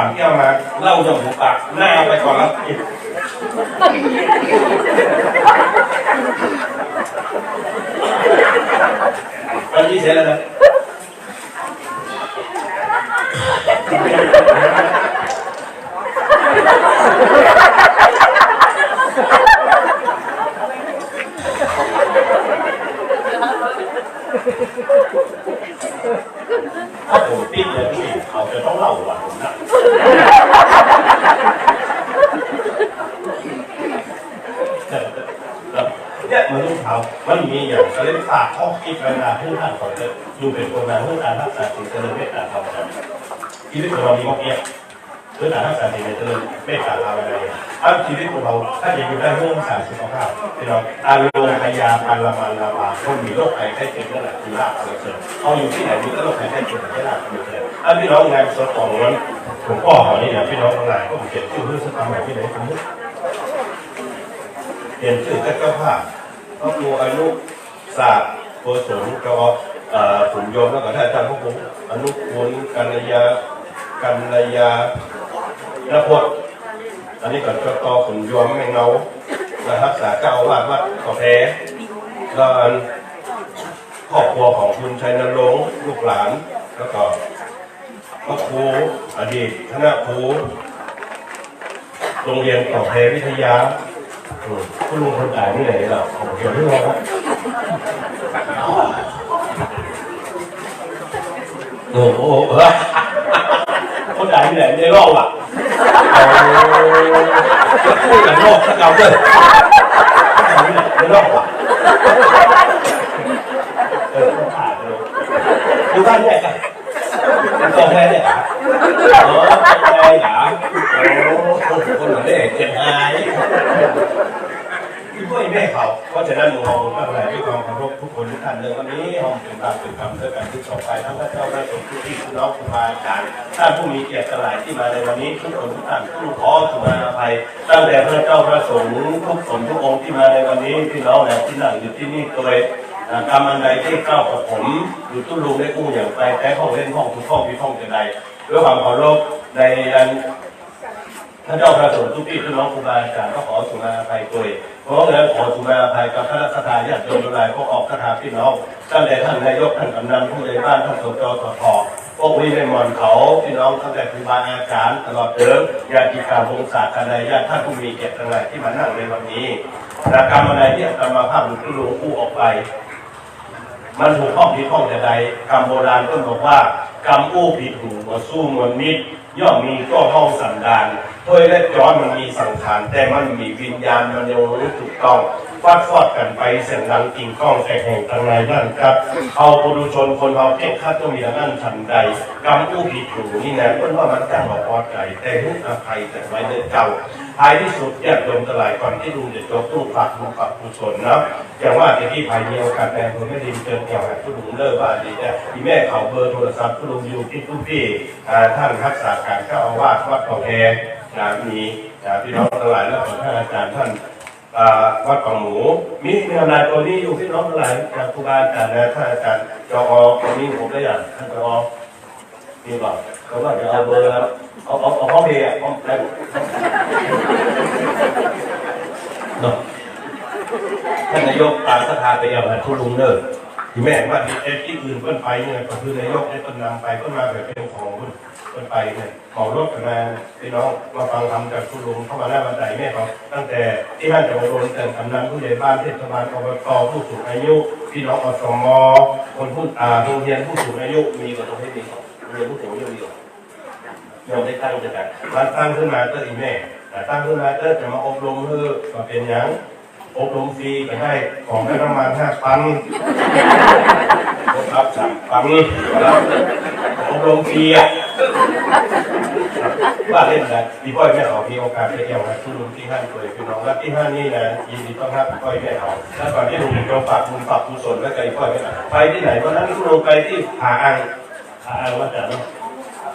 ามแก้วมาเหล่าจะหมูปากหน้าไปก่อนแล้ววันนี้เสร็จแล้วนะ ถ้าผมปิ้งเลยพี่เขาจะต้องเล่าว่าผมนะเนี่ยมันต้องเขามันมีอย่างเขาเรียก ฝากข้อคิดเวลาให้ท่านขาจะดูเป็นคนงานเพื่อการรักษาสิ่งเจริญเมตตาธรรมกันชีวิตของเรามีข้อเกียเพื่อการรักษาสิ่งเจริญเมตตาธรรมอะไรถ้าชีวิตของเราถ้าจะอยู่ได้เรื่องรักษาสุขภาพที่เราอารมณ์พยาปันละมันละปาคนมีโรคภัยไข้เจ็บนั่นแหละคือรากเกิดเอาอยู่ที่ไหนมีก็โรคภัยไข้เจ็บไม่รากเกิดถ้าพี่น้องงานสดของนั้นผมก็ขอนี่นะพี่น้องทั้งหลายก็เขียนชื่อเรื่องสถาบันที่ไหนสมมติเขียนชื่อเจ้าภาพครอบครัวอนุศาสตร์ โกศลก็ผมโยมแล้วก็ท่านอาจารย์พวกผมอนุคุณกัลยากัลยานพจน์อันนี้ก็จะต่อผมโยมไม่เงารักษาเจ้าอาวาสวัดขอแท้แล้วอันครอบครัวของคุณชัยนรงค์ลูกหลาน แล้วก็พระครูอดีตคณะครูโรงเรียนต่อแพรวิทยาคุณลุงคนตายนี่ไหนล่ะของเกี่ยวที่เรา ครับโอ้โหเออคนตายที่ไหนในโลกอะเอาพูด ราะฉะนั้นเราทั้งหลายด้วยความเคารพทุกคนทุกท่านเลยวันนี้ห้องเป็นตามเป็นคำเพื่อการที่ต่อไปทั้งพระเจ้าพระสงฆ์ทุกที่น้องครูบาอาจารย์ท่านผู้มีเกียรติทั้งหลายที่มาในวันนี้ทุกคนทุกท่านทุกขอสุมาอภัยตั้งแต่พระเจ้าพระสงฆ์ทุกคนทุกองค์ที่มาในวันนี้พี่น้องเนี่ยที่นั่งอยู่ที่นี่โดยกรรมอันใดที่เก้ากับผมอยู่ตุ้ลุงได้กู้อย่างไปแต่ห้องเล่นห้องทุกห้องมีห้องจะใดด้วยความเคารพในท่านเจ้าพระสงฆ์ทุกที่ทุกน้องครูบาอาจารย์ก็ขอสุมาภัยตัวเพราะฉะนั้นขอสุมาภัยกับพระราชทาญาติโยมทั้งหลายก็ออกคาถาพี่น้องตั้งแต่ท่านนายกท่านกำนันผู้ใหญ่บ้านท่านสจสทพวกวิเวมอนเขาพี่น้องตั้งแต่ครูบาอาจารย์ตลอดเดิมญาติการวงศาคณาญาติท่านผู้มีเกียรติทั้งหลายที่มานั่งในวันนี้กรรมอะไรที่กรรมภาพหลุดลุงกู้ออกไป มันถูกข้องผิดข้องแต่ใดคำโบราณต้นบอกว่ากรรมอู้ผิดหูว่าสู้มวลมิตรย่อมมีก็ห้องสันดาน ถ้วยและจ้อนมันมีสังขารแต่มันมีวิญญาณมันยังรู้ถูกต้องฟาดฟอดกันไปเสียงดังกิ่งก้องแต่แห่งทางในนั่นครับเอาปุถุชนคนเราเพ่งคัดต้องมีทางนั้นทันใดกรรมอู้ผิดหูนี่นะเพื่อนว่ามันจังบอกพอใจแต่หุกอภัยแต่ไว้เดินเก่าท้ายที่สุดแยกลมตลายก่อนที่ลุงจะจบตู้ฝากลุงฝากกุศลนะอย่างว่าที่ที่ภายมีโอกาสแปลงคนไม่ดีเกินเกี่ยวกับผู้ลุงเลิกว่าดีแต่ที่แม่เขาเบอร์โทรศัพท์ผู้ลุงอยู่ที่ทุกที่ท่านรักษาการเจ้าอาวาสวัดเขาแพง นะมีพี่น้องทั้งหลายแล้วขอท่านอาจารย์ท่านอ่าวัดของหมูมีมีอะไรตัวนี้อยู่พี่น้องทั้งหลายจากครูบาอาจารย์นะท่านอาจารย์จอคนนี้ผมได้อย่างท่านจอมีบอกเขาว่าจะเอาเบอร์เอาเอาเอาห้องเพย์อะห้องแรกเนาะท่านนายกตามสถาไปเอาทุลุงเนอร์ที่แม่ว่าที่เอฟที่อื่นเพิ่นไปเนี่ยก็คือนายกได้ต้นนำไปเพิ่นมาแบบเของเพิ่นเพิ่นไปเนี่ยของรถกันมาพี่น้องมาฟังคำจากทุลุงเข้ามาหน้าบันไดแม่เขาตั้งแต่ที่ท่านจะมาโดนแต่กำนันผู้ใหญ่บ้านเทศบาลอบตผู้สูงอายุ พี่น้องอสมคนผู้อ่าโรงเรียนผู้สูงอายุมีกับตรงที่มีของโรงเรียนผู้สูงอายุมีของเราได้ตั้งจะกันมันตั้งขึ้นมาก็อีแม่แต่ตั้งขึ้นมาก็จะมาอบรมเพื่อมาเป็นยังอบรมฟรีก็ได้ของได้ประมาณห้าพันครับสามพัน โรงเรียนว่าเล่นนะพี่พ่อยแม่ออกมีโอกาสไปเที่ยวนะทุลุงที่ห้านเคยคือน้องรับที่ห้านี่นะยินดีต้อนรับพี่พ่อยแม่ออกถ้าก่อนที่ลุงจะฝากบุญฝากกุศลและไก่พ่อยแม่ไปที่ไหนวันนั้นทุลุงไปที่ผาอังผาอังว่าจะเนา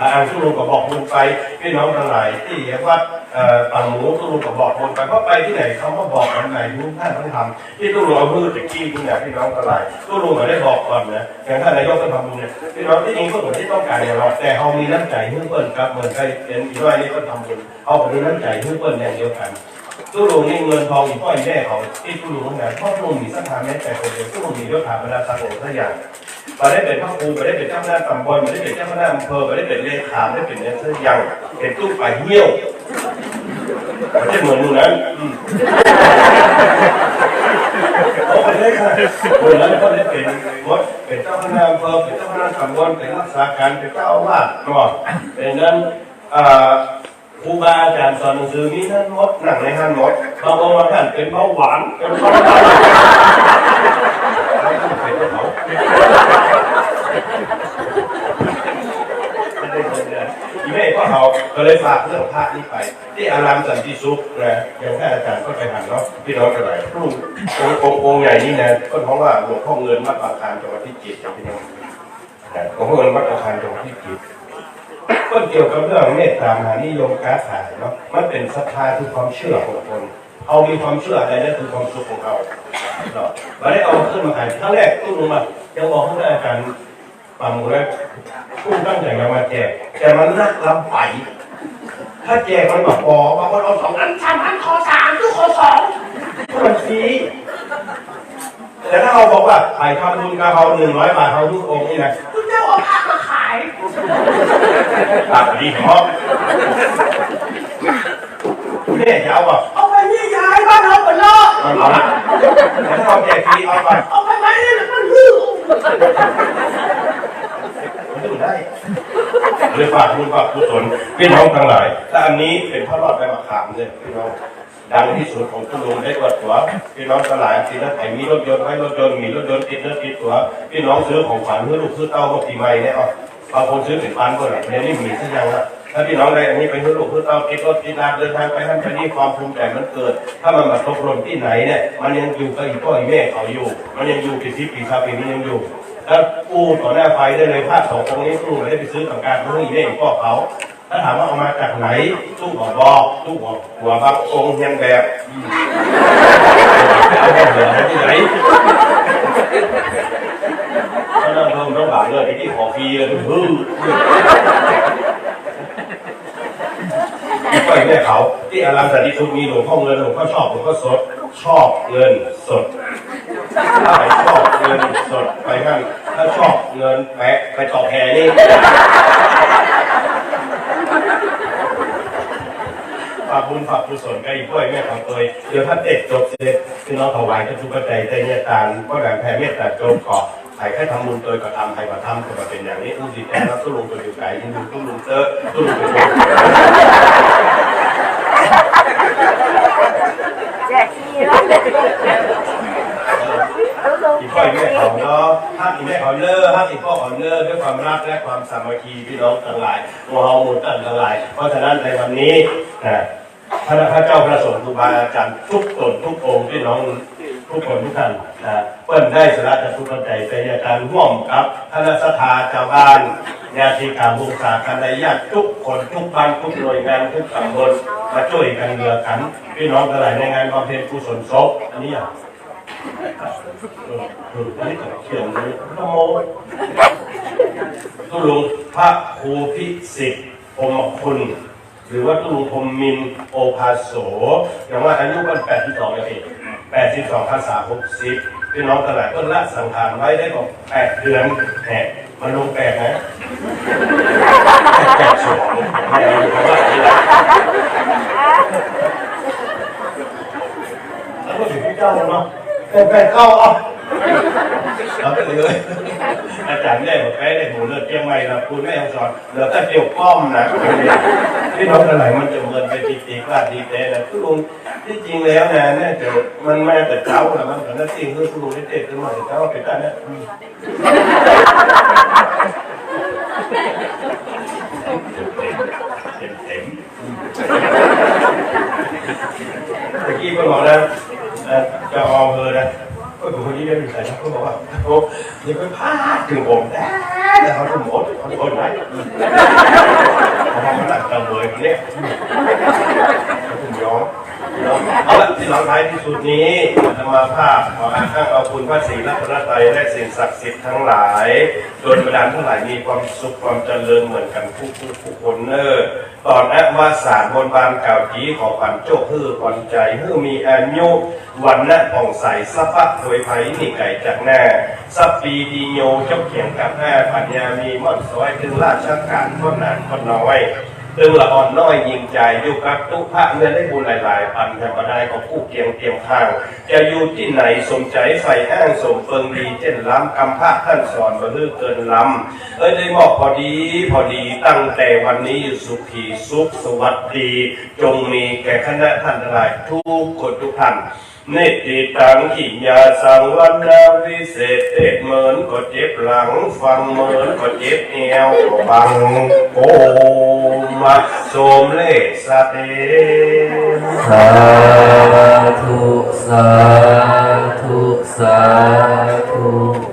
อังทุกคนก็บอกลุงไปพี่น้องทั้งหลายที่วัด เอ่อปังหมูตู้ลุงก็บอกคนไปเพราะไปที่ไหนเขาก็บอกอันไหนทุกท่านต้องทำที่ตู้ลุงเอามือตะกี้ที่ไหนพี่น้องก็ไล่ตู้ลุงก็ได้บอกก่อนนะอย่างท่านนายกก็ทำบุญเนี่ยพี่น้องที่จริงก็เหมือนที่ต้องการอย่างเราแต่เขามีน้ำใจให้เปิ้ลครับเหมือนใครเป็นอีน้อยนี่ก็ทำบุญเอาไปด้วยน้ำใจให้เปิ้ลอย่างเดียวกันตู้ลุงนี่เงินทองอีกพ่อยแม่เขาที่ตู้ลุงทำงานพ่อตู้ลงมีสักทาแม่แต่คนเดียวตู้ลงมียศถาบรรดาศักดิ์สักอย่างมาได้เป็นพระครูมาได้เป็นเจ้าหน้าตำบลมาได้เป็นเจ้าหน้าอำเภอมาได้เป็นเลขามาได้เป็นเนี่ยสยังเป็นตู้ไปเหี้ยว ไม่ใช่เหมือนมึงนั้นอืมโอ้เป็นเลขาเหมือนนั้นก็ได้เป็นมดเป็นเจ้าหน้าอำเภอเป็นเจ้าหน้าตำบลเป็นรักษาการเป็นเจ้าอาวาสเนาะเป็นนั้นครูบาอาจารย์สอนหนังสือมีท่านมดหนังในท่านมดบางองค์ท่านเป็นเบาหวานเป็นเบาหวานไม่ต้องเป็นเขาไม่ได้เงินเดื อนอีเม่ก็เขาก็เลยฝากเรื่องพระนี้ไป ที่อารามสันติสุขนะอย่างท่านอาจารย์ก็ไปหันเนาะพี่น้องกันไหนรุ่งองค์องค์องค์ใหญ่นี่นะก็เพราะว่าหลวงพ่อเงินวัดปากคานจังหวัดพิจิตรครับพี่น้องนะหลวงพ่อเงินวัดปากคานจังหวัดพิจิตรก็เกี่ยวกับเรื่องเมตตามหานิยมการขายเนาะมันเป็นศรัทธาคือความเชื่อของคนเอามีความเชื่ออะไรนั่นคือความสุขของเขาเนาะมาได้เอาขึ้นมาขายครั้งแรกตู้ลงมายังบอกให้อาจารย์ ปังหมูแล้วตู้ตั้งใจจะมาแจก แต่มันนักลำไปถ้าแจกมันแบบพอบางคนเอาสองอันสามอันขอสามตู้ขอสองมันฟรีแต่ถ้าเราบอกว่าขายทำบุญกับเขาหนึ่งร้อยบาทเขาทุกองค์นี่นะคุณเจ้าเอาผ้ามาขายตัดดีเพราะแม่จะเอาแบบเอาไปนี่ยายบ้านเราหมดเลยเอาละถ้าเราแจกฟรีเอาไปเอาไปไหมเนี่ยมันลืม มันดูได้เลยฝากบุญฝากกุศลพี่น้องทั้งหลายและอันนี้เป็นพระรอดใบมะขามเลยพี่น้องดังที่สุดของคุณลุงได้กว่าตัวพี่น้องทั้งหลายสินะใครมีรถยนต์ไว้รถยนต์มีรถยนต์ติดเนื้อติดตัวพี่น้องซื้อของขวัญเพื่อลูกซื้อเต้าก็ปีใหม่เนี่ยเอาบางคนซื้อเป็นพันก็แหละเดี๋ยวนี้มีสักอย่างละถ้าพี่น้องได้อันนี้ไปเพื่อลูกเพื่อเต้าติดรถติดลาเดินทางไปท่านไปนี่ความภูมิใจมันเกิด ถ้ามันมาตกหล่นที่ไหนเนี่ยมันยังอยู่กับอีพ่ออีแม่เขาอยู่ มันยังอยู่ปีที่ปีคาปีมันยังอยู่ แล้วกู้ต่อหน้าไฟได้เลยภาคสองตรงนี้กู้ได้ไปซื้อต่างการเพื่ออีแม่อีพ่อเขาถ้าถามว่าเอามาจากไหนตู้บอกบอกตู้บอกหัวบางองค์ยังแบบเอาแบบเหลือที่ไหนก็นั่งเพิ่มต้องบาทเลยไอ้ที่ขอฟรีเลยฮึ่มก็อย่างนี้เขาที่อารามสันติสุขมีหลวงพ่อเงินหลวงพ่อชอบหลวงพ่อสดชอบเงินสด ไปชอบเงินสดไปนั่นถ้าชอบเงินแปะไปต่อแพรนี่ฝากบุญฝากกุศลกับอีกด้วยแม่ของเตยเดี๋ยวถ้าเด็กจบเสร็จคือน้องถวายจะทุกข์ใจใจเนี่ยตานก็แบ่งแผ่เมตตาโจมกาะใครแค่ทำบุญเตยก็ทำใครก็ทำก็มาเป็นอย่างนี้อุ้งสีแดงแล้วตุ้ลุงตัวอยู่ไก่ยินดูตุ้ลุงเตอตุ้ลุงเป็นคนแจกทีแล้ว อีกพ่ออีกแม่เขาเนาะห้ามอีกแม่เขาเลิกห้ามอีกพ่อเขาเลิกด้วยความรักและความสามัคคีพี่น้องทั้งหลายโมเฮาหมุนตั้งทั้งหลาย เพราะฉะนั้นในวันนี้นะพระพระเจ้าพระสงฆ์ครูบาอาจารย์ทุกตนทุกองค์พี่น้องทุกคนทุกท่านนะเปิ้นได้สละจากทุกข์ใจใจในการร่วมกับคณะสถาชาวบ้านญาติกาบุษากันในญาติทุกคนทุกบ้านทุกหน่วยงานทุกตำบลมาช่วยกันเรือกันพี่น้องทั้งหลายในงานบำเพ็ญกุศลศพอันนี้อะ เออเอออันนี้ก็เขียนเลยนโมตุลุงพระครูพิสิทธิ์พมคุณ หรือว่าตุลุงพมมินโอภาโสอย่างว่าอายุกันแปดที่สองนาทีแปดสิบสองภาษาหกสิบพี่น้องตลาดต้นละสังขารไว้ได้บอกแปดเดือนแหมมันลงแปดนะแปดสองไม่เพราะว่าที่ละแล้วก็ถึงพี่เจ้าเนาะ แปดแปดเก้าอะเอาไปเลยอาจารย์ได้บอกไปได้หูเลือดเจียงใหม่นะคุณแม่ยังสอนเหลือแต่เกี่ยวก้อมนะพี่น้องตลาดมันจะเมินไปตีตีกลาดีแต่นะคุณลุงที่จริงแล้วนะเนี่ยเดี๋ยวมันมาแต่เจ้าแหละมันแต่นั่นจริงคือคุณลุงได้เด็กขึ้นมาแต่เจ้าเป็นได้นะอืมเต็มเต็มเมื่อกี้เพิ่งบอกนะเอ่อจะออมเพอนะก็อยู่คนนี้ไม่เป็นไรนะ เขาบอกว่าโอ้อย่าไปพลาดถึงผมนะแต่เขาจะหมด เขาจะหมดไหมเขาบอกมันหนักตะเวยคนเนี้ยท้ายที่สุดนี้ธรรมาภาพขออ้างเอาคุณพระศรีรัตนตรัยและสิ่งศักดิ์สิทธิ์ทั้งหลายโดยประดานทั้งหลายมีความสุขความเจริญเหมือนกันทุกทุกทุกคนเนอร์ตอนแอวาสารบนบานเก่าจีขอปันโจกฮือปันใจฮือมีอายุวันนะผ่องใสสัพพะถวยไผ่นี่ไก่จากแน่สัปปีดีโยเจ้าเขียงกับแม่ปัญญามีม่อนสวยถึงราชการก็นานก็น้อย ตึงละอ่อนน้อยยิงใจอยู่กับตุพระเงินได้บุญหลาย ๆ ปันธรรมดาของผู้เกียงเตรียมข้าง จะอยู่ที่ไหนสมใจใส่อ้างสมเฟิงดีเช่นล้ำกำพระท่านสอนมาเลื่อเกินล้ำเอ้ยได้บอกพอดีพอดีตั้งแต่วันนี้อยู่สุขีสุขสวัสดี จงมีแก่คณะท่านทั้งหลายทุกคนทุกท่าน นติตังขิยาสังวันนาวิเศษเตะเหมือนก็เจ็บหลัง ฟังเหมือนก็เจ็บเอวบังโอมาโสมเลสเตสาธุสาธุสาธุ